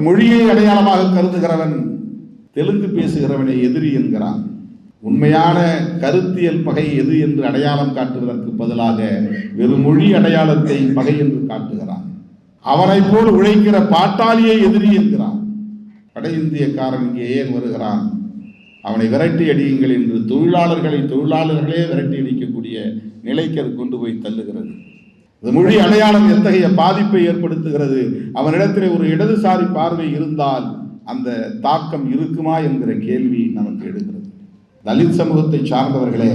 மொழியை அடையாளமாக கருதுகிறவன் தெலுங்கு பேசுகிறவனை எதிரி என்கிறான். உண்மையான கருத்தியல் பகை எது என்று அடையாளம் காட்டுவதற்கு பதிலாக வெறும் மொழி அடையாளத்தை பகை என்று காட்டுகிறான். அவனை போல் உழைக்கிற பாட்டாளியை எதிரி என்கிறான். வட இந்தியக்காரன் இங்கே ஏன் வருகிறான்? அவனை விரட்டி அடியுங்கள் என்று தொழிலாளர்களை தொழிலாளர்களே விரட்டி அடிக்கக்கூடிய நிலைக்கு அது கொண்டு போய் தள்ளுகிறது. மொழி அடையாளம் எத்தகைய பாதிப்பை ஏற்படுத்துகிறது? அவனிடத்தில் ஒரு இடதுசாரி பார்வை இருந்தால் அந்த தாக்கம் இருக்குமா என்கிற கேள்வி நமக்கு எடுக்கிறது தலித் சமூகத்தை சார்ந்தவர்களே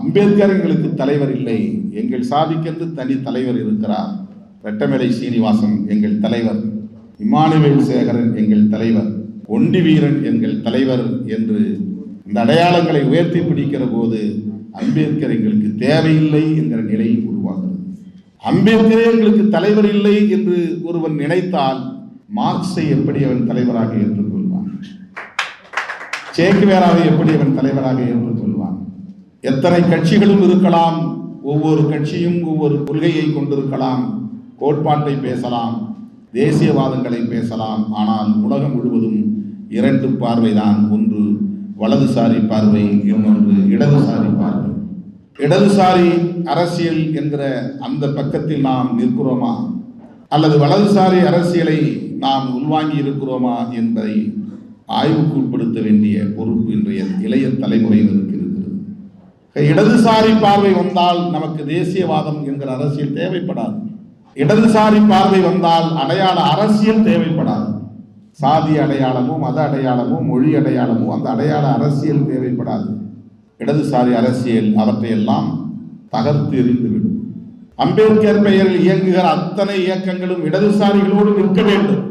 அம்பேத்கர் எங்களுக்கு தலைவர் இல்லை. எங்கள் சாதிக்கென்று தனி தலைவர் இருக்கிறார். ரெட்டமலை சீனிவாசன் எங்கள் தலைவர். இமானுவேல் சேகரன் எங்கள் தலைவர். ஒண்டி வீரன் எங்கள் தலைவர் என்று இந்த அடையாளங்களை உயர்த்தி பிடிக்கிற போது அம்பேத்கர் எங்களுக்கு தேவையில்லை என்கிற நிலை உருவாகிறது அம்பேத்கரே எங்களுக்கு தலைவர் இல்லை என்று ஒருவன் நினைத்தால் மார்க்ஸை எப்படி அவன் தலைவராக ஏற்றுக்கொள்வான்? சேக்குவேராவை எப்படி அவன் தலைவராக ஏற்றுக்கொள்வான்? எத்தனை கட்சிகளும் இருக்கலாம் ஒவ்வொரு கட்சியும் ஒவ்வொரு கொள்கையை கொண்டிருக்கலாம் கோட்பாட்டை பேசலாம் தேசியவாதங்களை பேசலாம் ஆனால் உலகம் முழுவதும் இரண்டு பார்வைதான் ஒன்று வலதுசாரி பார்வை இன்னொன்று இடதுசாரி பார்வை. இடதுசாரி அரசியல் என்கிற அந்த பக்கத்தில் நாம் நிற்கிறோமா? அல்லது வலதுசாரி அரசியலை நாம் உள்வாங்கி இருக்கிறோமா என்பதை ஆய்வுக்கு உட்படுத்த வேண்டிய பொறுப்பு இன்றைய இளைய தலைமுறையினருக்கு இருக்கிறது. இடதுசாரி பார்வை வந்தால் நமக்கு தேசியவாதம் என்கிற அரசியல் தேவைப்படாது. இடதுசாரி பார்வை வந்தால் அடையாள அரசியல் தேவைப்படாது. சாதி அடையாளமோ மத அடையாளமோ மொழி அடையாளமோ அந்த அடையாள அரசியல் தேவைப்படாது. இடதுசாரி அரசியல் அவற்றையெல்லாம் தகர்த்து எறிந்துவிடும் அம்பேத்கர் பெயரில் இயங்குகிற அத்தனை இயக்கங்களும் இடதுசாரிகளோடு நிற்க வேண்டும்.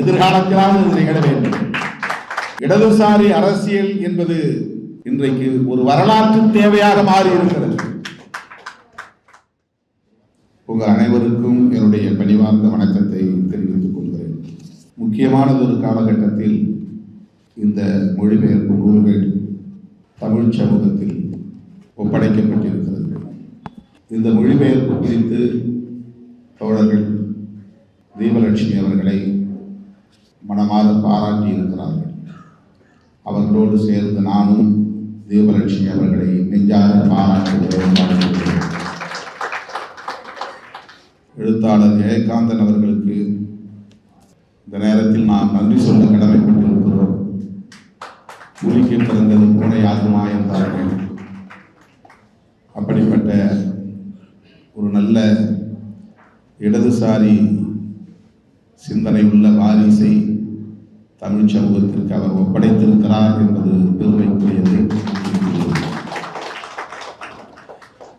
எதிர்காலத்திலாவது நிகழ வேண்டும். இடதுசாரி அரசியல் என்பது இன்றைக்கு ஒரு வரலாற்று தேவையாக மாறி இருக்கிறது உங்கள் அனைவருக்கும் என்னுடைய பணிவார்ந்த வணக்கத்தை தெரிவித்துக் கொள்கிறேன். முக்கியமானது ஒரு காலகட்டத்தில் இந்த மொழிபெயர்ப்பு நூல்கள் தமிழ் சமூகத்தில் ஒப்படைக்கப்பட்டிருக்கிறது. இந்த மொழிபெயர்ப்பு குறித்து தோழர்கள் தீபலட்சுமி அவர்களை மனமாற பாராட்டி இருக்கிறார்கள் அவர்களோடு சேர்ந்து நானும் தீபலட்சுமி அவர்களை நெஞ்சார பாராட்டுகிறேன் எழுத்தாளர் ஜெயகாந்தன் அவர்களுக்கு இந்த நேரத்தில் நாம் நன்றி சொல்ல கடமைப்பட்டிருக்கிறோம். புலிக்கு பிறந்தது பூனை ஆகுமா என்றார்கள் அப்படிப்பட்ட ஒரு நல்ல இடதுசாரி சிந்தனை உள்ள வாரிசை தமிழ் சமூகத்திற்கு அவர் ஒப்படைத்திருக்கிறார் என்பது பெருமைக்குரியது.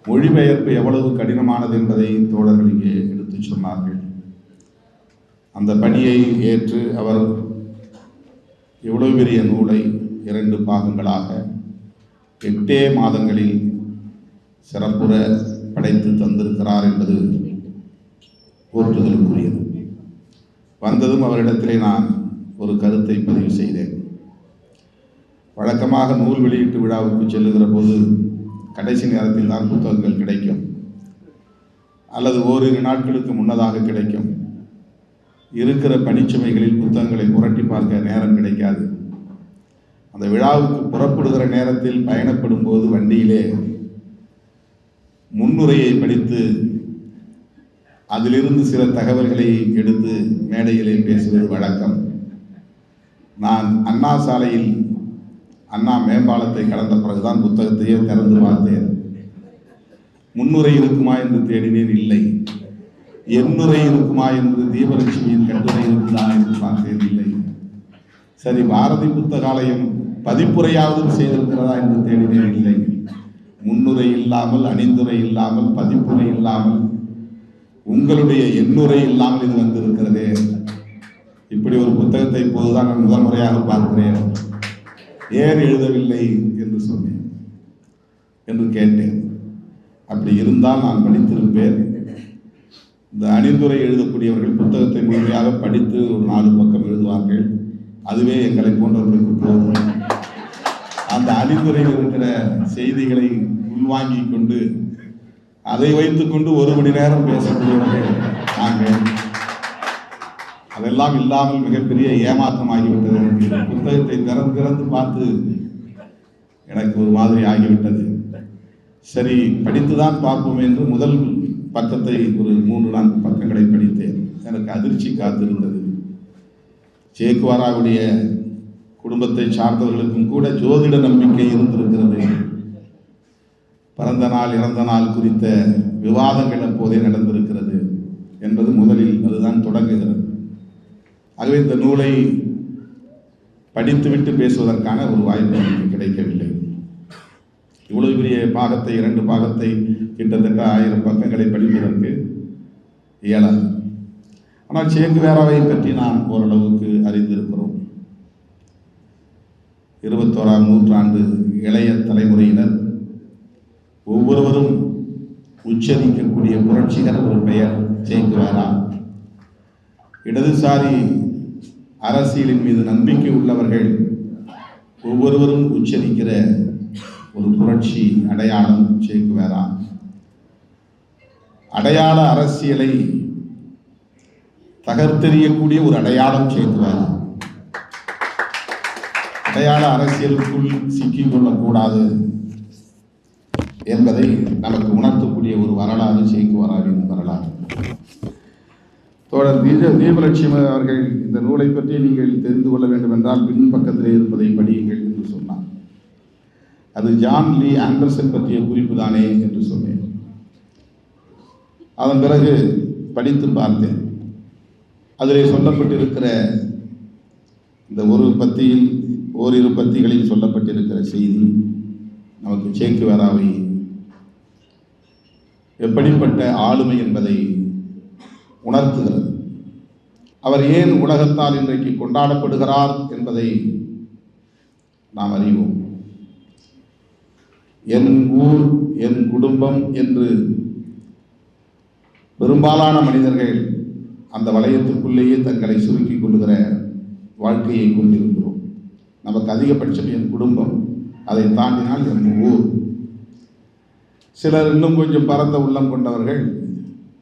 மொழிபெயர்ப்பு எவ்வளவு கடினமானது என்பதை தோழர்கள் இங்கே எடுத்துச் சொன்னார்கள். அந்த பணியை ஏற்று அவர் எவ்வளவு பெரிய நூலை இரண்டு பாகங்களாக எட்டே மாதங்களில் சிறப்புற படைத்து தந்திருக்கிறார் என்பது போற்றுதலுக்குரியது வந்ததும் அவரிடத்திலே நான் ஒரு கருத்தை பதிவு செய்தேன். வழக்கமாக நூல் வெளியீட்டு விழாவுக்கு செல்லுகிற போது கடைசி நேரத்தில் தான் புத்தகங்கள் கிடைக்கும். அல்லது ஓரிரு நாட்களுக்கு முன்னதாக கிடைக்கும். இருக்கிற பணிச்சுமைகளில் புத்தகங்களை புரட்டி பார்க்க நேரம் கிடைக்காது. அந்த விழாவுக்கு புறப்படுகிற நேரத்தில் பயணப்படும் போது வண்டியிலே முன்னுரையை படித்து அதிலிருந்து சில தகவல்களை எடுத்து மேடையிலே பேசுவது வழக்கம். நான் அண்ணா சாலையில் அண்ணா மேம்பாலத்தை கடந்த பிறகுதான் புத்தகத்தையே திறந்து பார்த்தேன். முன்னுரை இருக்குமா என்று தேடினேன் இல்லை. எண்ணுரை இருக்குமா என்று தீபலட்சுமியின் கட்டுரை இருக்குதா என்று பார்த்தேன் இல்லை. சரி பாரதி புத்தகாலயம் பதிப்புரையாவது செய்திருக்கிறதா என்று தேடினேன் இல்லை. முன்னுரை இல்லாமல் அணிந்துரை இல்லாமல் பதிப்புரை இல்லாமல் உங்களுடைய எண்ணுரை இல்லாமல் இது வந்திருக்கிறதே. இப்படி ஒரு புத்தகத்தை இப்போதுதான் நான் முதல் முறையாக பார்க்கிறேன். ஏன் எழுதவில்லை என்று சொன்னேன் என்று கேட்டேன். அப்படி இருந்தால் நான் படித்திருப்பேன். இந்த அணிந்துரை எழுதக்கூடியவர்கள் புத்தகத்தை முழுமையாக படித்து ஒரு நாலு பக்கம் எழுதுவார்கள். அதுவே எங்களை போன்றவர்களுக்கு போதும். அந்த அணிந்துரையில் இருக்கிற செய்திகளை உள்வாங்கி கொண்டு அதை வைத்துக்கொண்டு ஒரு மணி நேரம் பேசக்கூடியவர்கள் நாங்கள். அதெல்லாம் இல்லாமல் மிகப்பெரிய ஏமாற்றமாகிவிட்டது. ஆகிவிட்டது புத்தகத்தை திறந்து திறந்து பார்த்து எனக்கு ஒரு மாதிரி ஆகிவிட்டது. சரி படித்துதான் பார்ப்போம் என்று முதல் பக்கத்தை ஒரு மூன்று நான்கு பக்கங்களை படித்தேன். எனக்கு அதிர்ச்சி காத்திருந்தது. சேக்குவாராவுடைய குடும்பத்தை சார்ந்தவர்களுக்கும் கூட ஜோதிட நம்பிக்கை இருந்திருக்கிறது. பிறந்த நாள் இறந்த நாள் குறித்த விவாதங்கள் அப்போதே நடந்திருக்கிறது என்பது முதலில் அதுதான் தொடங்குகிறது. ஆகவே இந்த நூலை படித்துவிட்டு பேசுவதற்கான ஒரு வாய்ப்பு எனக்கு கிடைக்கவில்லை. இவ்வளவு பெரிய பாகத்தை இரண்டு பாகத்தை கிட்டத்தட்ட ஆயிரம் பக்கங்களை படிப்பதற்கு இயலாது. ஆனால் சேக்குவேராவை பற்றி நாம் ஓரளவுக்கு அறிந்து இருபத்தோராம் நூற்றாண்டு இளைய தலைமுறையினர் ஒவ்வொருவரும் உச்சரிக்கக்கூடிய புரட்சிகர ஒரு பெயர் ஜெயக்குமாரா இடதுசாரி அரசியலின் மீது நம்பிக்கை உள்ளவர்கள் ஒவ்வொருவரும் உச்சரிக்கிற ஒரு புரட்சி அடையாளம் சேக்குவேரா அடையாள அரசியலை தகர்த்தெறியக்கூடிய ஒரு அடையாளம் சேக்குவேரா அடையாள அரசியலுக்குள் சிக்கிக் கொள்ளக்கூடாது என்பதை நமக்கு உணர்த்தக்கூடிய ஒரு வரலாறு சேக்குவராவின் வரலாறு. தோழர் தீப தீபலட்சுமி அவர்கள் இந்த நூலை பற்றி நீங்கள் தெரிந்து கொள்ள வேண்டும் என்றால் பின்பக்கத்திலே இருப்பதை படியுங்கள் என்று சொன்னார். அது ஜான் லீ ஆண்டர்சன் பற்றிய குறிப்பு தானே என்று சொன்னேன். அதன் பிறகு படித்து பார்த்தேன். அதிலே சொல்லப்பட்டிருக்கிற இந்த ஒரு பத்தியில் ஓரிரு பத்திகளில் சொல்லப்பட்டிருக்கிற செய்தி நமக்கு சேக்குவேராவை எப்படிப்பட்ட ஆளுமை என்பதை உணர்த்துகிறது. அவர் ஏன் உலகத்தால் இன்றைக்கு கொண்டாடப்படுகிறார் என்பதை நாம் அறிவோம். என் ஊர் என் குடும்பம் என்று பெரும்பாலான மனிதர்கள் அந்த வளையத்துக்குள்ளேயே தங்களை சுருக்கிக் கொள்ளுகிற வாழ்க்கையை கொண்டிருக்கும் நமக்கு அதிகபட்சம் என் குடும்பம். அதை தாண்டினால் என் ஊர். சிலர் இன்னும் கொஞ்சம் பரந்த உள்ளம் கொண்டவர்கள்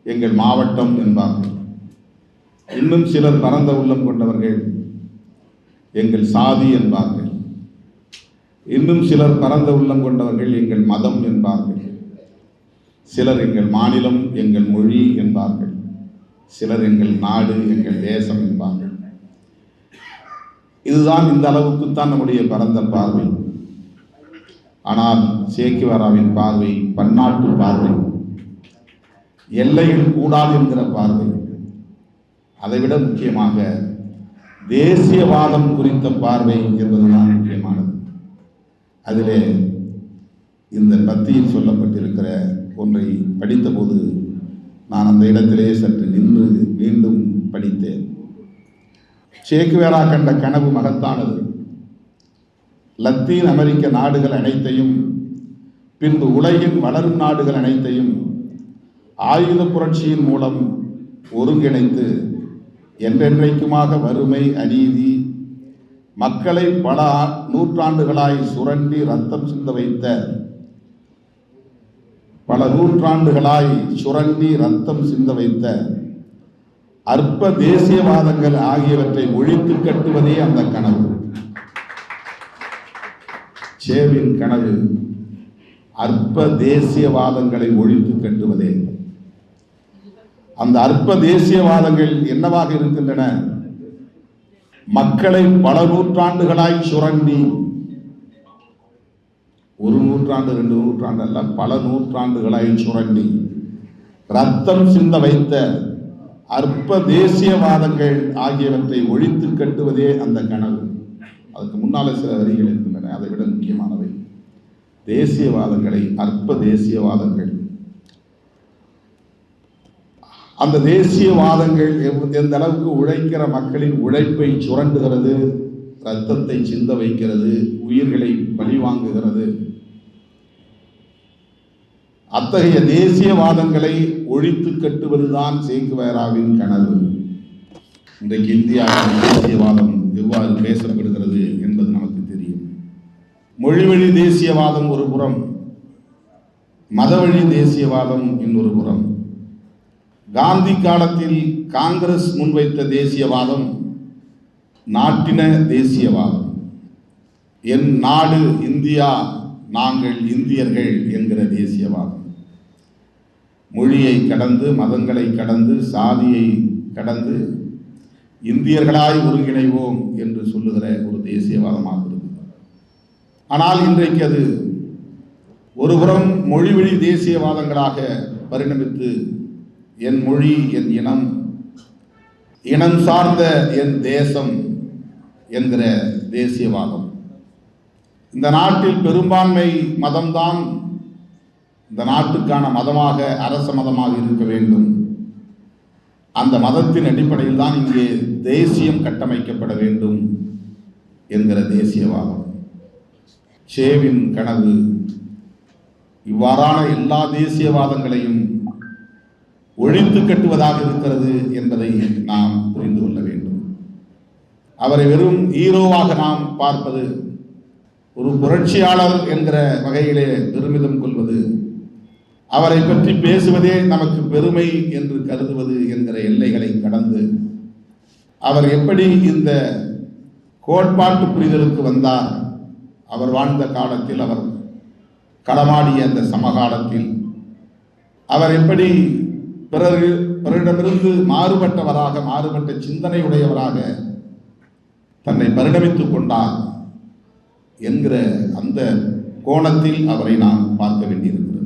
எங்கள் மாவட்டம் என்பார்கள். இன்னும் சிலர் பரந்த உள்ளம் கொண்டவர்கள் எங்கள் சாதி என்பார்கள். இன்னும் சிலர் பரந்த உள்ளம் கொண்டவர்கள் எங்கள் மதம் என்பார்கள். சிலர் எங்கள் மாநிலம் எங்கள் மொழி என்பார்கள். சிலர் எங்கள் நாடு எங்கள் தேசம் என்பார்கள். இதுதான் இந்த அளவுக்குத்தான் நம்முடைய பரந்த பார்வை. ஆனால் சேக்கிவாராவின் பார்வை பன்னாட்டு பார்வை. எல்லையில் கூடாது என்கிற பார்வை. அதைவிட முக்கியமாக தேசியவாதம் குறித்த பார்வை என்பதுதான் முக்கியமானது. அதிலே இந்த பத்தியில் சொல்லப்பட்டிருக்கிற ஒன்றை படித்தபோது நான் அந்த இடத்திலே சற்று நின்று மீண்டும் படித்தேன். சேக்குவேரா கண்ட கனவு மகத்தானது. லத்தீன் அமெரிக்க நாடுகள் அனைத்தையும் பின்பு உலகின் வளரும் நாடுகள் அனைத்தையும் ஆயுத புரட்சியின் மூலம் ஒருங்கிணைத்து என்றென்றைக்குமாக வறுமை அநீதி மக்களை பல நூற்றாண்டுகளாய் சுரண்டி ரத்தம் சிந்த வைத்த பல நூற்றாண்டுகளாய் சுரண்டி ரத்தம் சிந்த வைத்த அற்ப தேசியவாதங்கள் ஆகியவற்றை ஒழித்து கட்டுவதே அந்த கனவு. சேவின் கனவு அற்ப தேசியவாதங்களை ஒழித்து கட்டுவதே. அந்த அற்ப தேசியவாதங்கள் என்னவாக இருக்கின்றன? மக்களை பல நூற்றாண்டுகளாய் சுரண்டி ஒரு நூற்றாண்டு ரெண்டு நூற்றாண்டு அல்ல பல நூற்றாண்டுகளாய் சுரண்டி ரத்தம் சிந்த வைத்த அற்ப தேசியவாதங்கள் ஆகியவற்றை ஒழித்து கட்டுவதே அந்த கனவு. அதுக்கு முன்னால சில வரிகள் இருக்கின்றன அதை விட முக்கியமானவை. தேசியவாதங்களை அற்ப தேசியவாதங்கள். அந்த தேசியவாதங்கள் எந்த அளவுக்கு உழைக்கிற மக்களின் உழைப்பை சுரண்டுகிறது ரத்தத்தை சிந்த வைக்கிறது உயிர்களை பழிவாங்குகிறது அத்தகைய தேசியவாதங்களை ஒழித்து கட்டுவதுதான் சேக்குவேராவின் கனவு. இன்றைக்கு இந்தியாவின் தேசியவாதம் எவ்வாறு பேசப்படுகிறது என்பது நமக்கு தெரியும். மொழிவழி தேசியவாதம் ஒரு புறம் மதவழி தேசியவாதம் இன்னொரு புறம். காந்தி காலத்தில் காங்கிரஸ் முன்வைத்த தேசியவாதம் நாட்டின தேசியவாதம். என் நாடு இந்தியா நாங்கள் இந்தியர்கள் என்கிற தேசியவாதம். மொழியை கடந்து மதங்களை கடந்து சாதியை கடந்து இந்தியர்களாய் ஒருங்கிணைவோம் என்று சொல்லுகிற ஒரு தேசியவாதமாக இருக்குது ஆனால் இன்றைக்கு அது ஒருபுறம் மொழிவழி தேசியவாதங்களாக பரிணமித்து என் மொழி என் இனம் இனம் சார்ந்த என் தேசம் என்கிற தேசியவாதம். இந்த நாட்டில் பெரும்பான்மை மதம்தான் இந்த நாட்டுக்கான மதமாக அரச மதமாக இருக்க வேண்டும். அந்த மதத்தின் அடிப்படையில் தான் இங்கே தேசியம் கட்டமைக்கப்பட வேண்டும் என்கிற தேசியவாதம். சேவின் கனவு. இவ்வாறான எல்லா தேசியவாதங்களையும் ஒழித்து கட்டுவதாக இருக்கிறது என்பதை நாம் புரிந்து கொள்ள வேண்டும். அவரை வெறும் ஹீரோவாக நாம் பார்ப்பது ஒரு புரட்சியாளர் என்கிற வகையிலே பெருமிதம் கொள்வது அவரை பற்றி பேசுவதே நமக்கு பெருமை என்று கருதுவது என்கிற எல்லைகளை கடந்து அவர் எப்படி இந்த கோட்பாட்டு புரிதலுக்கு வந்தார் அவர் வாழ்ந்த காலத்தில் அவர் களமாடிய அந்த சமகாலத்தில் அவர் எப்படி பிறகு பிறரிடமிருந்து மாறுபட்டவராக மாறுபட்ட சிந்தனை உடையவராக தன்னை பரிணமித்துக் கொண்டார் என்கிற அந்த கோணத்தில் அவரை நாம் பார்க்க வேண்டியிருக்கிறது.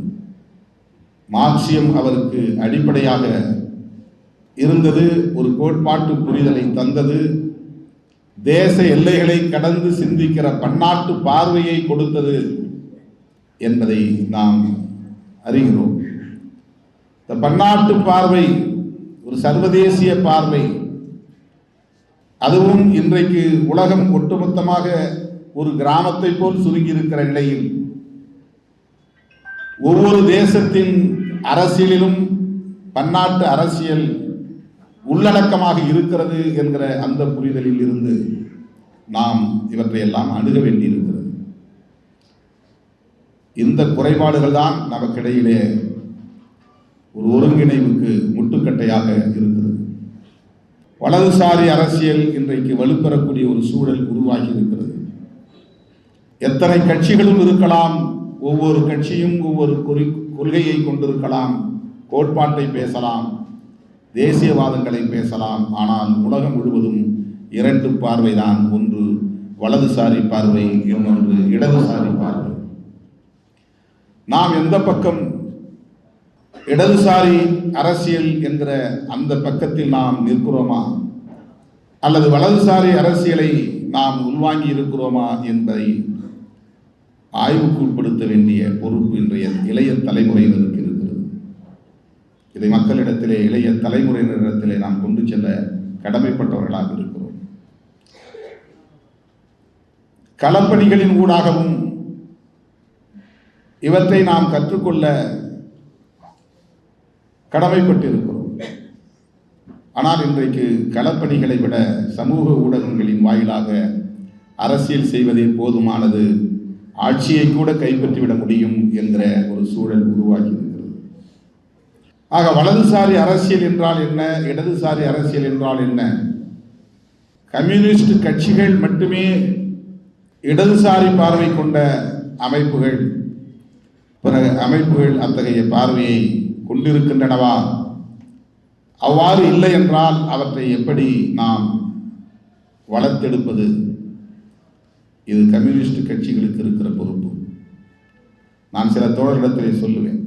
மார்க்சியம் அவருக்கு அடிப்படையாக இருந்தது ஒரு கோட்பாட்டு புரிதலை தந்தது. தேச எல்லைகளை கடந்து சிந்திக்கிற பன்னாட்டு பார்வையை கொடுத்தது என்பதை நாம் அறிகிறோம். இந்த பன்னாட்டு பார்வை ஒரு சர்வதேசிய பார்வை. அதுவும் இன்றைக்கு உலகம் ஒட்டுமொத்தமாக ஒரு கிராமத்தை போல் சுருங்கியிருக்கிற நிலையில் ஒவ்வொரு தேசத்தின் அரசியலிலும் பன்னாட்டு அரசியல் உள்ளடக்கமாக இருக்கிறது என்கிற அந்த புரிதலில் இருந்து நாம் இவற்றையெல்லாம் அணுக வேண்டியிருக்கிறது. இந்த குறைபாடுகள் தான் நமக்கிடையிலே ஒரு ஒருங்கிணைவுக்கு முட்டுக்கட்டையாக இருக்கிறது. வலதுசாரி அரசியல் இன்றைக்கு வலுப்பெறக்கூடிய ஒரு சூழல் உருவாகி இருக்கிறது. எத்தனை கட்சிகளும் இருக்கலாம் ஒவ்வொரு கட்சியும் ஒவ்வொரு குறி கொள்கையை கொண்டிருக்கலாம். கோட்பாட்டை பேசலாம். தேசியவாதங்களை பேசலாம். ஆனால் உலகம் முழுவதும் இரண்டு பார்வைதான். ஒன்று வலதுசாரி பார்வை இன்னொன்று இடதுசாரி பார்வை. நாம் எந்த பக்கம் இடதுசாரி அரசியல் என்கிற அந்த பக்கத்தில் நாம் நிற்கிறோமா? அல்லது வலதுசாரி அரசியலை நாம் உள்வாங்கி இருக்கிறோமா என்பதை ஆய்வுக்கு உட்படுத்த வேண்டிய பொறுப்பு இன்றைய இளைய தலைமுறையினருக்கு இருக்கிறது. இதை மக்களிடத்திலே இளைய தலைமுறையினரிடத்திலே நாம் கொண்டு செல்ல கடமைப்பட்டவர்களாக இருக்கிறோம். களப்பணிகளின் ஊடாகவும் இவற்றை நாம் கற்றுக்கொள்ள கடமைப்பட்டிருக்கிறோம். ஆனால் இன்றைக்கு களப்பணிகளை விட சமூக ஊடகங்களின் வாயிலாக அரசியல் செய்வதே போதுமானது ஆட்சியை கூட கைப்பற்றிவிட முடியும் என்கிற ஒரு சூழல் உருவாகி இருக்கிறது. ஆக வலதுசாரி அரசியல் என்றால் என்ன? இடதுசாரி அரசியல் என்றால் என்ன? கம்யூனிஸ்ட் கட்சிகள் மட்டுமே இடதுசாரி பார்வை கொண்ட அமைப்புகள். பிற அமைப்புகள் அத்தகைய பார்வையை கொண்டிருக்கின்றனவா? அவ்வாறு இல்லை என்றால் அவற்றை எப்படி நாம் வளர்த்தெடுப்பது? இது கம்யூனிஸ்ட் கட்சிகளுக்கு இருக்கிற பொறுப்பு. நான் சில தோழர்களிடத்திலே சொல்லுவேன்.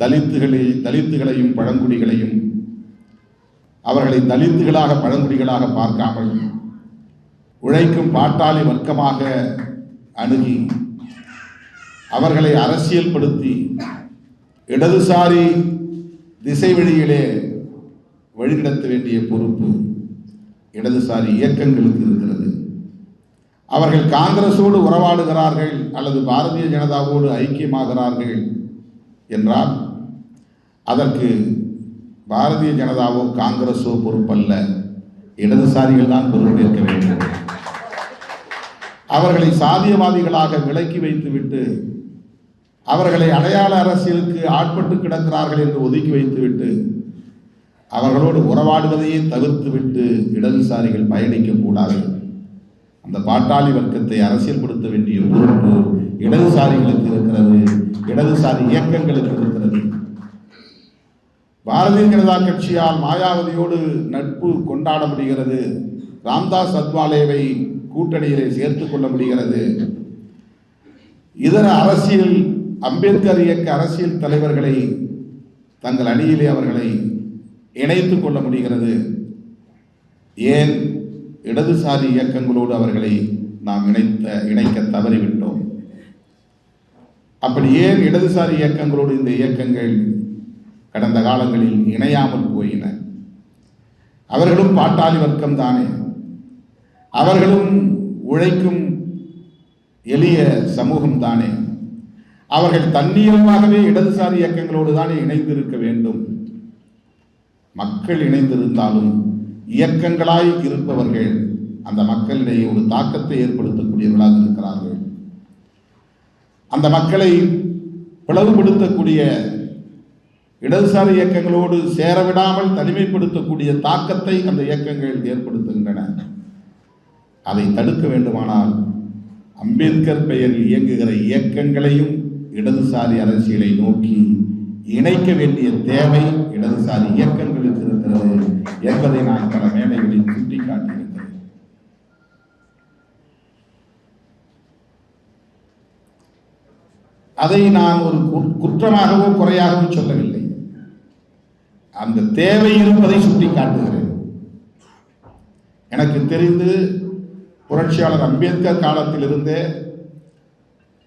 தலித்துகளை தலித்துகளையும் பழங்குடிகளையும் அவர்களை தலித்துகளாக பழங்குடிகளாக பார்க்காமல் உழைக்கும் பாட்டாளி வர்க்கமாக அணுகி அவர்களை அரசியல்படுத்தி இடதுசாரி திசை வழியிலே வழிநடத்த வேண்டிய பொறுப்பு இடதுசாரி இயக்கங்களுக்கு இருக்கிறது. அவர்கள் காங்கிரஸோடு உறவாடுகிறார்கள் அல்லது பாரதிய ஜனதாவோடு ஐக்கியமாகிறார்கள் என்றால் அதற்கு பாரதிய ஜனதாவோ காங்கிரஸோ பொறுப்பல்ல. இடதுசாரிகள் தான் பொறுப்பேற்க வேண்டும். அவர்களை சாதியவாதிகளாக விலக்கி வைத்துவிட்டு அவர்களை அடையாள அரசியலுக்கு ஆட்பட்டு கிடக்கிறார்கள் என்று ஒதுக்கி வைத்துவிட்டு அவர்களோடு உறவாடுவதையே தவிர்த்துவிட்டு இடதுசாரிகள் பயணிக்கக்கூடாது அந்த பாட்டாளி வர்க்கத்தை அரசியல்படுத்த வேண்டிய பொறுப்பு இடதுசாரிகளுக்கு இருக்கிறது இடதுசாரி இயக்கங்களுக்கு இருக்கிறது. பாரதிய ஜனதா கட்சியால் மாயாவதியோடு நட்பு கொண்டாட முடிகிறது. ராம்தாஸ் அத்வாலேவை கூட்டணியிலே சேர்த்துக் கொள்ள முடிகிறது. இதர அரசியல் அம்பேத்கர் இயக்க அரசியல் தலைவர்களை தங்கள் அணியிலே அவர்களை இணைத்துக் கொள்ள முடிகிறது. ஏன்? இடதுசாரி இயக்கங்களோடு அவர்களை நாம் இணைத்த இணைக்க தவறிவிட்டோம். அப்படி ஏன் இடதுசாரி இயக்கங்களோடு இந்த இயக்கங்கள் கடந்த காலங்களில் இணையாமல் போயின? அவர்களும் பாட்டாளி வர்க்கம் தானே. அவர்களும் உழைக்கும் எளிய சமூகம் தானே. அவர்கள் தன்னியல்பாகவே இடதுசாரி இயக்கங்களோடு தானே இணைந்திருக்க வேண்டும். மக்கள் இணைந்திருந்தாலும் இயக்கங்களாய் இருப்பவர்கள் அந்த மக்களிடையே ஒரு தாக்கத்தை ஏற்படுத்தக்கூடியவர்களாக இருக்கிறார்கள். அந்த மக்களை பிளவுபடுத்தக்கூடிய இடதுசாரி இயக்கங்களோடு சேரவிடாமல் தனிமைப்படுத்தக்கூடிய தாக்கத்தை அந்த இயக்கங்கள் ஏற்படுத்துகின்றன. அதை தடுக்க வேண்டுமானால் அம்பேத்கர் பெயரில் இயங்குகிற இயக்கங்களையும் இடதுசாரி அரசியலை நோக்கி இணைக்க வேண்டிய தேவை இடதுசாரி இயக்கங்களுக்கு இருக்கிறது என்பதை நான் பல மேடைகளில் சுட்டிக்காட்டியிருக்கிறேன். அதை நான் ஒரு குற்றமாகவோ குறையாகவோ சொல்லவில்லை. அந்த தேவை இருப்பதை சுட்டிக்காட்டுகிறேன். எனக்கு தெரிந்து புரட்சியாளர் அம்பேத்கர் காலத்திலிருந்தே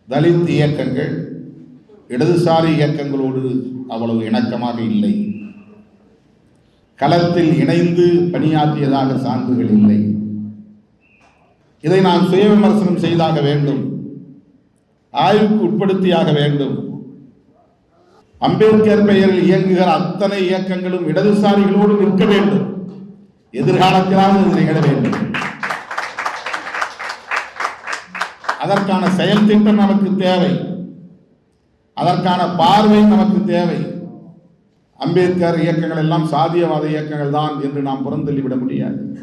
தலித் இயக்கங்கள் இடதுசாரி இயக்கங்களோடு அவ்வளவு இணக்கமாக இல்லை. களத்தில் இணைந்து பணியாற்றியதாக சான்றுகள் இல்லை. இதை நான் சுய விமர்சனம் செய்தாக வேண்டும். ஆய்வுக்கு உட்படுத்தியாக வேண்டும். அம்பேத்கர் பெயரில் இயங்குகிற அத்தனை இயக்கங்களும் இடதுசாரிகளோடு நிற்க வேண்டும். எதிர்காலத்திலாவது இது நிகழ வேண்டும். அதற்கான செயல் திட்டம் நமக்கு தேவை. அதற்கான பார்வை நமக்கு தேவை. அம்பேத்கர் இயக்கங்கள் எல்லாம் சாதியவாத இயக்கங்கள் தான் என்று நாம் புறந்தள்ளிவிட முடியாது.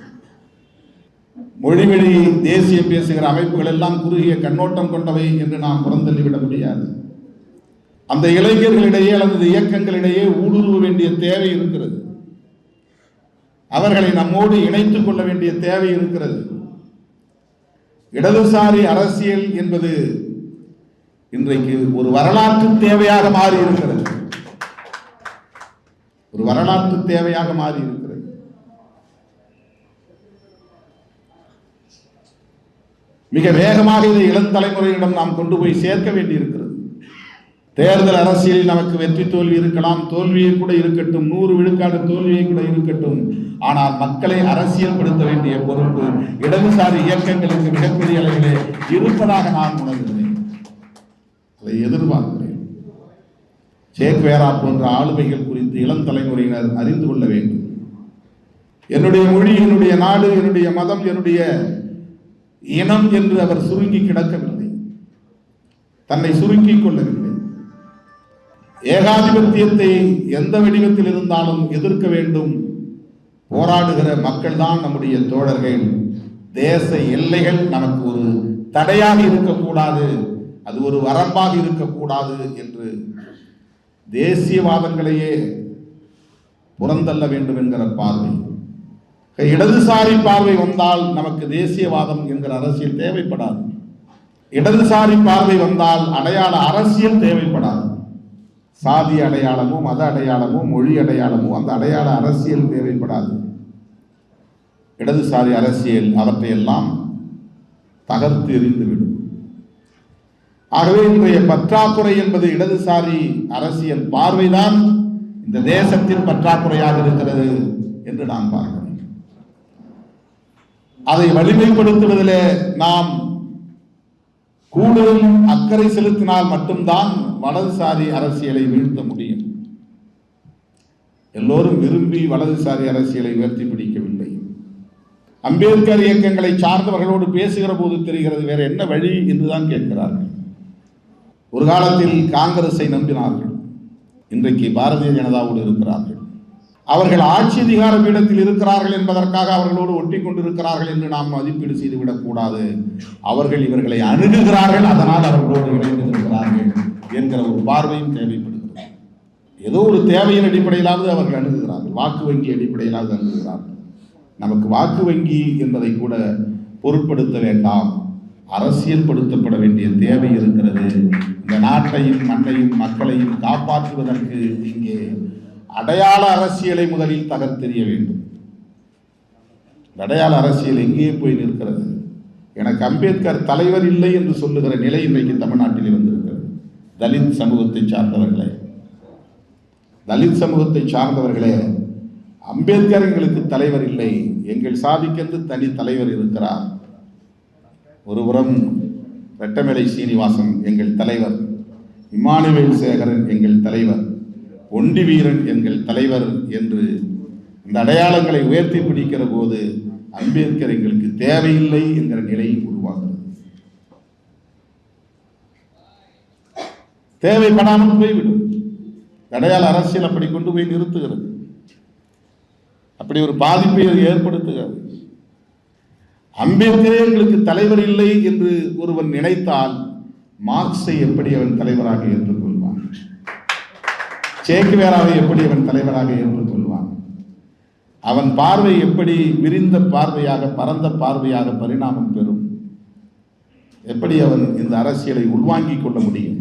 மொழிவெளி தேசியம் பேசுகிற அமைப்புகள் எல்லாம் குறுகிய கண்ணோட்டம் கொண்டவை என்று நாம் புறந்தள்ளிவிட முடியாது. அந்த இளைஞர்களிடையே அல்லது இயக்கங்களிடையே ஊடுருவ வேண்டிய தேவை இருக்கிறது. அவர்களை நம்மோடு இணைத்துக் கொள்ள வேண்டிய தேவை இருக்கிறது. இடதுசாரி அரசியல் என்பது இன்றைக்கு ஒரு வரலாற்று தேவையாக மாறி இருக்கிறது ஒரு வரலாற்று தேவையாக மாறி இருக்கிறது மிக வேகமாக இதை இளம் தலைமுறையிடம் நாம் கொண்டு போய் சேர்க்க வேண்டியிருக்கிறது. தேர்தல் அரசியலில் நமக்கு வெற்றி தோல்வி இருக்கலாம் தோல்வியை கூட இருக்கட்டும் நூறு விழுக்காடு தோல்வியை கூட இருக்கட்டும். ஆனால் மக்களை அரசியல்படுத்த வேண்டிய பொறுப்பு இடதுசாரி இயக்கங்களுக்கு மிகப்பெரிய அளவிலே இருப்பதாக நான் உணர்கிறேன். அதை எதிர்பார்க்கிறேன். சேக்வேரா போன்ற ஆளுமைகள் குறித்து இளம் தலைமுறையினர் அறிந்து கொள்ள வேண்டும். என்னுடைய மொழி என்னுடைய நாடு என்னுடைய மதம் என்னுடைய இனம் என்று அவர் சுருங்கி கிடக்கவில்லை. தன்னை சுருக்கிக் கொள்ளவில்லை. ஏகாதிபத்தியத்தை எந்த வடிவத்தில் இருந்தாலும் எதிர்க்க வேண்டும். போராடுகிற மக்கள் தான் நம்முடைய தோழர்கள். தேச எல்லைகள் நமக்கு ஒரு தடையாக இருக்கக்கூடாது. அது ஒரு வரம்பாக இருக்கக்கூடாது என்று தேசியவாதங்களையே புறந்தள்ள வேண்டும் என்கிற பார்வை இடதுசாரி பார்வை வந்தால் நமக்கு தேசியவாதம் என்கிற அரசியல் தேவைப்படாது. இடதுசாரி பார்வை வந்தால் அடையாள அரசியல் தேவைப்படாது. சாதி அடையாளமோ மத அடையாளமோ மொழி அடையாளமோ அந்த அடையாள அரசியல் தேவைப்படாது. இடதுசாரி அரசியல் அவற்றையெல்லாம் தகர்த்து எறிந்துவிடும். ஆகவே இன்றைய பற்றாக்குறை என்பது இடதுசாரி அரசியல் பார்வைதான் இந்த தேசத்தின் பற்றாக்குறையாக இருக்கிறது என்று நாம் பார்க்கிறோம் அதை வலிமைப்படுத்துவதிலே நாம் கூடுதல் அக்கறை செலுத்தினால் மட்டும்தான் வலதுசாரி அரசியலை வீழ்த்த முடியும். எல்லோரும் விரும்பி வலதுசாரி அரசியலை உயர்த்தி பிடிக்கவில்லை. அம்பேத்கர் இயக்கங்களை சார்ந்தவர்களோடு பேசுகிற போது தெரிகிறது வேற என்ன வழி என்றுதான் கேட்கிறார்கள். ஒரு காலத்தில் காங்கிரஸை நம்பினார்கள். இன்றைக்கு பாரதிய ஜனதாவோடு இருக்கிறார்கள். அவர்கள் ஆட்சி அதிகார பீடத்தில் இருக்கிறார்கள் என்பதற்காக அவர்களோடு ஒட்டி கொண்டிருக்கிறார்கள் என்று நாம் மதிப்பீடு செய்துவிடக்கூடாது அவர்கள் இவர்களை அணுகுகிறார்கள் அதனால் அவர்களோடு இணைந்து இருக்கிறார்கள் என்கிற ஒரு பார்வையும் தேவைப்படுகிறது. ஏதோ ஒரு தேவையின் அடிப்படையிலாவது அவர்கள் அணுகுகிறார்கள். வாக்கு வங்கி அடிப்படையிலாவது அணுகுகிறார்கள். நமக்கு வாக்கு வங்கி என்பதை கூட பொருட்படுத்த வேண்டாம். அரசியல்படுத்தப்பட வேண்டிய தேவை இருக்கிறது. இந்த நாட்டையும் மண்ணையும் மக்களையும் காப்பாற்றுவதற்கு இங்கே அடையாள அரசியலை முதலில் தகர்த்தெறிய வேண்டும். அடையாள அரசியல் எங்கே போய் நிற்கிறது? எனக்கு அம்பேத்கர் தலைவர் இல்லை என்று சொல்லுகிற நிலை இன்றைக்கு தமிழ்நாட்டில் வந்திருக்கிறது. தலித் சமூகத்தை சார்ந்தவர்களே தலித் சமூகத்தை சார்ந்தவர்களே அம்பேத்கர் எங்களுக்கு தலைவர் இல்லை. எங்கள் சாதிக்கென்று தனி தலைவர் இருக்கிறார். ஒருபுறம் ரெட்டமலை சீனிவாசன் எங்கள் தலைவர் இமானுவேல் சேகரன் எங்கள் தலைவர் ஒண்டி வீரன் எங்கள் தலைவர் என்று இந்த அடையாளங்களை உயர்த்தி பிடிக்கிற போது அம்பேத்கர் எங்களுக்கு தேவையில்லை என்கிற நிலை உருவாகிறது. தேவைப்படாமல் போய்விடும். அடையாள அரசியல் அப்படி கொண்டு போய் நிறுத்துகிறது. அப்படி ஒரு பாதிப்பை அது ஏற்படுத்துகிறது. அம்பேத்கரே எங்களுக்கு தலைவர் இல்லை என்று ஒருவன் நினைத்தால் மார்க்ஸை எப்படி அவன் தலைவராக ஏற்றுக்கொள்வான்? சேக்குவேராவை எப்படி அவன் தலைவராக ஏற்றுக்கொள்வான்? அவன் பார்வை எப்படி விரிந்த பார்வையாக பரந்த பார்வையாக பரிணாமம் பெறும்? எப்படி அவன் இந்த அரசியலை உள்வாங்கிக் கொள்ள முடியும்?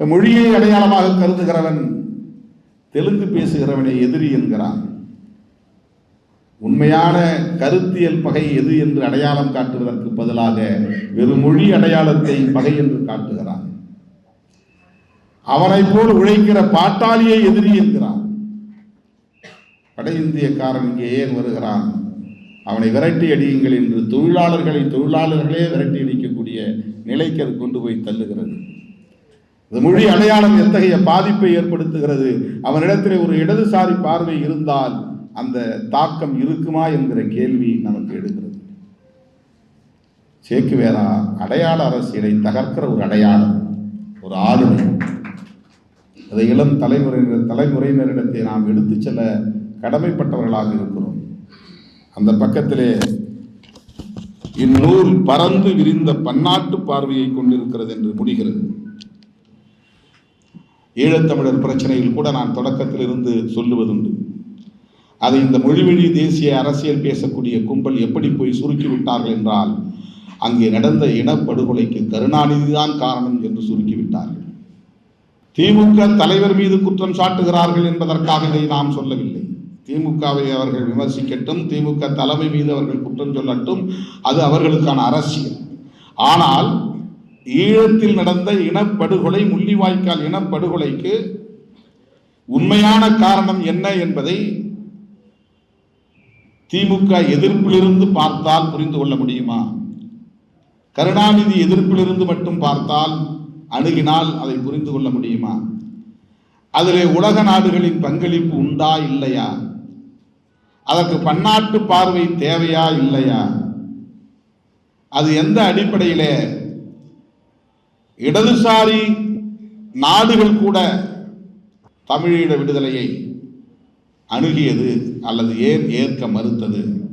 மொழியை அடையாளமாக கருதுகிறவன் தெலுங்கு பேசுகிறவனை எதிரி என்கிறான். உண்மையான கருத்தியல் பகை எது என்று அடையாளம் காட்டுவதற்கு பதிலாக வெறும் மொழி அடையாளத்தை பகை என்று காட்டுகிறான் அவனை போல் உழைக்கிற பாட்டாளியை எதிரி என்கிறான் வட இந்தியக்காரன் இங்கே ஏன் வருகிறான்? அவனை விரட்டி அடியுங்கள் என்று தொழிலாளர்களை தொழிலாளர்களே விரட்டி அடிக்கக்கூடிய நிலைக்கு அது கொண்டு போய் தள்ளுகிறது. இந்த மொழி அடையாளம் எத்தகைய பாதிப்பை ஏற்படுத்துகிறது? அவனிடத்தில் ஒரு இடதுசாரி பார்வை இருந்தால் அந்த தாக்கம் இருக்குமா என்கிற கேள்வி நமக்கு எடுக்கிறது சேக்குவேரா அடையாள அரசியலை தகர்க்கிற ஒரு அடையாளம் ஒரு ஆளுமை. அதை இளம் தலைமுறையினர் தலைமுறையினரிடத்தை நாம் எடுத்துச் செல்ல கடமைப்பட்டவர்களாக இருக்கிறோம். அந்த பக்கத்திலே இந்நூல் பறந்து விரிந்த பன்னாட்டு பார்வையை கொண்டிருக்கிறது என்று முடிகிறது. ஈழத்தமிழர் பிரச்சனையில் கூட நான் தொடக்கத்திலிருந்து சொல்லுவதுண்டு. அதை இந்த மொழிவழி தேசிய அரசியல் பேசக்கூடிய கும்பல் எப்படி போய் சுருக்கி விட்டார்கள் என்றால் அங்கே நடந்த இனப்படுகொலைக்கு கருணாநிதி தான் காரணம் என்று சுருக்கிவிட்டார்கள் திமுக தலைவர் மீது குற்றம் சாட்டுகிறார்கள் என்பதற்காக இதை நாம் சொல்லவில்லை. திமுகவை அவர்கள் விமர்சிக்கட்டும் திமுக தலைமை மீது அவர்கள் குற்றம் சொல்லட்டும் அது அவர்களுக்கான அரசியல். ஆனால் ஈழத்தில் நடந்த இனப்படுகொலை முள்ளிவாய்க்கால் இனப்படுகொலைக்கு உண்மையான காரணம் என்ன என்பதை திமுக எதிர்ப்பிலிருந்து பார்த்தால் புரிந்து கொள்ள முடியுமா? கருணாநிதி எதிர்ப்பிலிருந்து மட்டும் பார்த்தால் அணுகினால் அதை புரிந்து கொள்ள முடியுமா? அதிலே உலக நாடுகளின் பங்களிப்பு உண்டா இல்லையா? அதற்கு பன்னாட்டு பார்வை தேவையா இல்லையா? அது எந்த அடிப்படையிலே? இடதுசாரி நாடுகள் கூட தமிழீழ விடுதலையை அணுகியது அல்லது ஏன் ஏற்க மறுத்தது?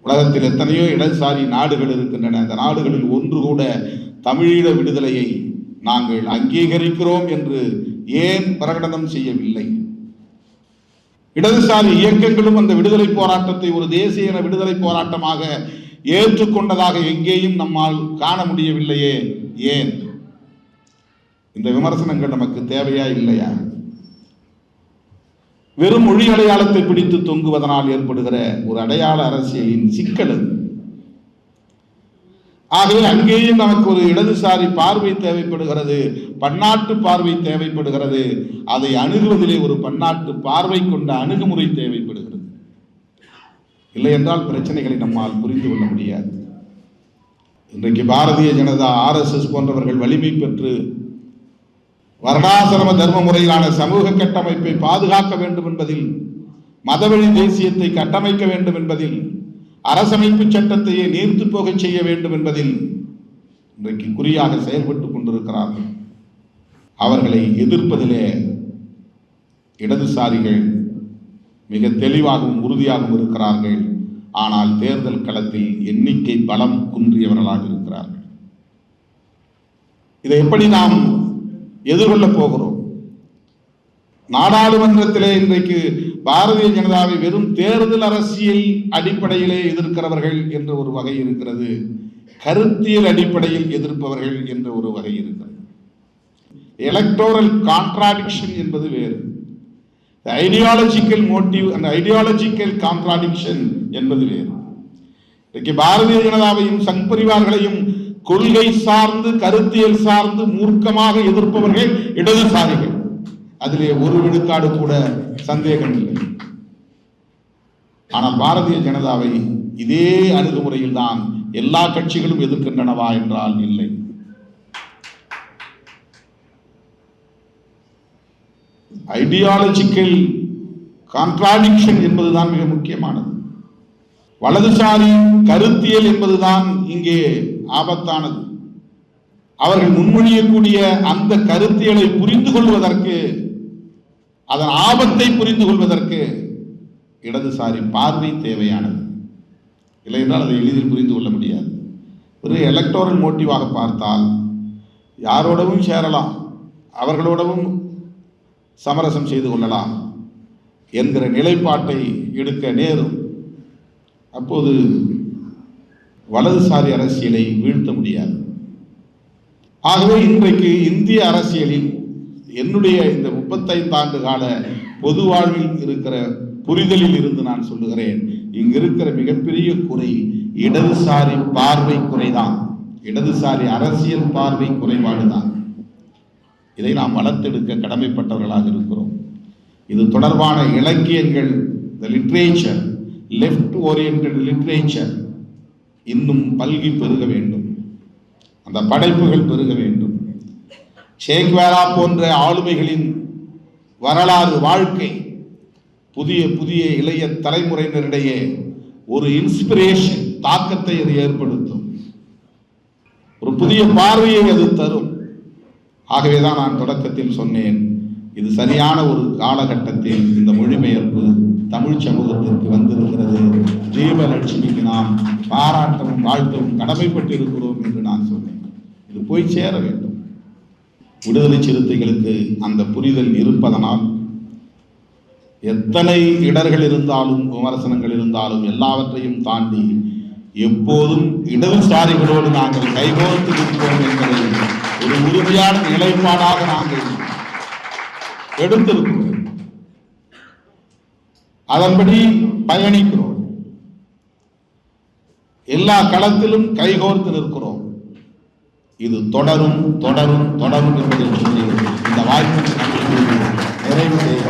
உலகத்தில் எத்தனையோ இடதுசாரி நாடுகள் இருக்கின்றன. அந்த நாடுகளில் ஒன்று கூட தமிழீழ விடுதலையை நாங்கள் அங்கீகரிக்கிறோம் என்று ஏன் பிரகடனம் செய்யவில்லை? இடதுசாரி இயக்கங்களும் அந்த விடுதலை போராட்டத்தை ஒரு தேசிய இன விடுதலை போராட்டமாக ஏற்றுக்கொண்டதாக எங்கேயும் நம்மால் காண முடியவில்லையே. ஏன்? இந்த விமர்சனங்கள் நமக்கு தேவையா இல்லையா? வெறும் மொழி அடையாளத்தை பிடித்து தொங்குவதனால் ஏற்படுகிற ஒரு அடையாள அரசியலின் சிக்கல் அது. ஆகவே அங்கேயும் நமக்கு ஒரு இடதுசாரி பார்வை தேவைப்படுகிறது பன்னாட்டு பார்வை தேவைப்படுகிறது. அதை அணுகுவதிலே ஒரு பன்னாட்டு பார்வை கொண்ட அணுகுமுறை தேவைப்படுகிறது. இல்லை என்றால் பிரச்சனைகளை நம்மால் புரிந்து கொள்ள முடியாது. இன்றைக்கு பாரதிய ஜனதா ஆர்எஸ்எஸ் போன்றவர்கள் வலிமை பெற்று வர்ணாசிரம தர்ம முறையிலான சமூக கட்டமைப்பை பாதுகாக்க வேண்டும் என்பதில் மதவழி தேசியத்தை கட்டமைக்க வேண்டும் என்பதில் அரசமைப்பு சட்டத்தையே நீர்த்து போகச் செய்ய வேண்டும் என்பதில் இன்றைக்கு குறியாக செயல்பட்டு கொண்டிருக்கிறார்கள். அவர்களை எதிர்ப்பதிலே இடதுசாரிகள் மிக தெளிவாகவும் உறுதியாகவும் இருக்கிறார்கள். ஆனால் தேர்தல் களத்தில் எண்ணிக்கை பலம் குன்றியவர்களாக இருக்கிறார்கள். இதை எப்படி நாம் எதிர்கொள்ளப் போகிறோம். நாடாளுமன்றத்திலே இன்றைக்கு பாரதிய ஜனதாவை வெறும் தேர்தல் அரசியல் அடிப்படையிலே எதிர்க்கிறவர்கள் என்ற ஒரு வகை இருக்கிறது. கருத்தியல் அடிப்படையில் எதிர்ப்பவர்கள் என்ற ஒரு வகை இருக்கிறது. எலக்டோரல் கான்ட்ராடிக்ஷன் என்பது வேறு. ஐடியாலஜிக்கல் மோட்டிவ் அந்த ஐடியாலஜிக்கல் கான்ட்ராடிக்ஷன் என்பது வேறு. இன்றைக்கு பாரதிய ஜனதாவையும் சங் பரிவார்களையும் கொள்கை சார்ந்து கருத்தியல் சார்ந்து மூர்க்கமாக எதிர்ப்பவர்கள் இடதுசாரிகள் அதிலே ஒரு விழுக்காடு கூட சந்தேகம் இல்லை. ஆனால் பாரதிய ஜனதாவை இதே அணுகுமுறையில் தான் எல்லா கட்சிகளும் எதிர்க்கின்றனவா என்றால் இல்லை. ஐடியாலஜிக்கல் கான்ட்ராடிக்ஷன் என்பதுதான் மிக முக்கியமானது. வலதுசாரி கருத்தியல் என்பதுதான் இங்கே ஆபத்தானது. அவர்கள் முன்மொழியக்கூடிய அந்த கருத்தியலை புரிந்து கொள்வதற்கு அதன் ஆபத்தை புரிந்து கொள்வதற்கு இடதுசாரி பார்வை தேவையானது. இல்லை என்றால் அதை எளிதில் புரிந்து கொள்ள முடியாது. ஒரு எலக்டோரல் மோட்டிவாக பார்த்தால் யாரோடவும் சேரலாம் அவர்களோடவும் சமரசம் செய்து கொள்ளலாம் என்கிற நிலைப்பாட்டை எடுக்க நேரும். அப்போது வலதுசாரி அரசியலை வீழ்த்த முடியாது. ஆகவே இன்றைக்கு இந்திய அரசியலில் என்னுடைய இந்த முப்பத்தைந்து ஆண்டு கால பொது வாழ்வில் இருக்கிற புரிதலில் இருந்து நான் சொல்லுகிறேன் இங்கு இருக்கிற மிகப்பெரிய குறை இடதுசாரி பார்வை குறைதான். இடதுசாரி அரசியல் பார்வை குறைபாடு தான் இதை நாம் வளர்த்தெடுக்க கடமைப்பட்டவர்களாக இருக்கிறோம். இது தொடர்பான இலக்கியங்கள் the literature left orient literature இன்னும் பல்கி பெருக வேண்டும். அந்த படைப்புகள் பெருக வேண்டும். ஷேக்வேரா போன்ற ஆளுமைகளின் வரலாறு வாழ்க்கை புதிய புதிய இளைய தலைமுறையினரிடையே ஒரு இன்ஸ்பிரேஷன் தாக்கத்தை அது ஏற்படுத்தும். ஒரு புதிய பார்வையை அது தரும். ஆகவேதான் நான் தொடக்கத்தில் சொன்னேன். இது சரியான ஒரு காலகட்டத்தில் இந்த மொழிபெயர்ப்பு தமிழ் சமூகத்திற்கு வந்திருக்கிறது. ஜீவலட்சுமிக்கு நாம் பாராட்டவும் வாழ்த்தவும் கடமைப்பட்டிருக்கிறோம் என்று நான் சொன்னேன். இது போய் சேர வேண்டும். விடுதலை சிறுத்தைகளுக்கு அந்த புரிதல் இருப்பதனால் எத்தனை இடர்கள் இருந்தாலும் விமர்சனங்கள் இருந்தாலும் எல்லாவற்றையும் தாண்டி எப்போதும் இடதுசாரிகளோடு நாங்கள் கைகோர்த்து நிற்போம் என்பதை ஒரு உறுதியான நிலைப்பாடாக நாங்கள் எடுத்திருக்கிறது அதன்படி பயணிக்கிறோம். எல்லா களத்திலும் கைகோர்த்து நிற்கிறோம். இது தொடரும் தொடரும் தொடரும் என்பதை இந்த வாய்ப்பு நிறைவு செய்ய